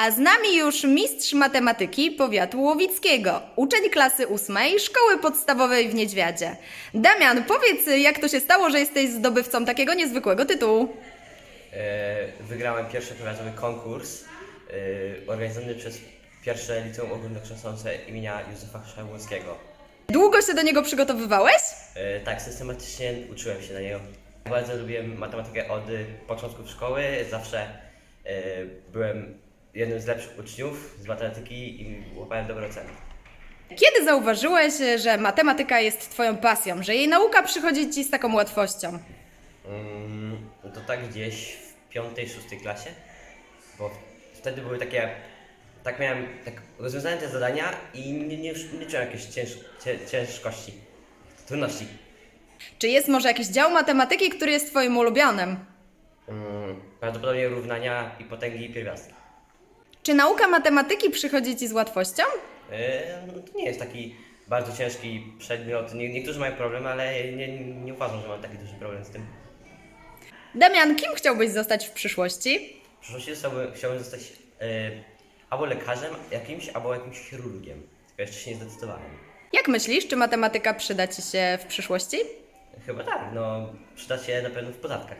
A z nami już mistrz matematyki powiatu łowickiego, uczeń klasy ósmej szkoły podstawowej w Niedźwiadzie. Damian, powiedz, jak to się stało, że jesteś zdobywcą takiego niezwykłego tytułu? E, Wygrałem pierwszy powiatowy konkurs e, organizowany przez pierwsze liceum ogólnokształcące imienia Józefa Szabłowskiego. Długo się do niego przygotowywałeś? E, Tak, systematycznie uczyłem się na niego. Bardzo lubiłem matematykę od początków szkoły. Zawsze byłem jednym z lepszych uczniów z matematyki i łapałem dobre oceny. Kiedy zauważyłeś, że matematyka jest twoją pasją, że jej nauka przychodzi ci z taką łatwością? Mm, to tak gdzieś w piątej, szóstej klasie, bo wtedy były takie, tak miałem, tak rozwiązałem te zadania i nie, nie, nie czułem jakiejś cięż, cię, ciężkości, trudności. Czy jest może jakiś dział matematyki, który jest twoim ulubionym? Mm, prawdopodobnie równania i potęgi i pierwiastki. Czy nauka matematyki przychodzi ci z łatwością? Yy, to nie jest taki bardzo ciężki przedmiot. Nie, niektórzy mają problem, ale nie, nie uważam, że mam taki duży problem z tym. Damian, kim chciałbyś zostać w przyszłości? W przyszłości chciałbym, chciałbym zostać yy, albo lekarzem jakimś, albo jakimś chirurgiem. Tylko jeszcze się nie zdecydowałem. Jak myślisz, czy matematyka przyda ci się w przyszłości? Chyba tak, no przyda się na pewno w podatkach.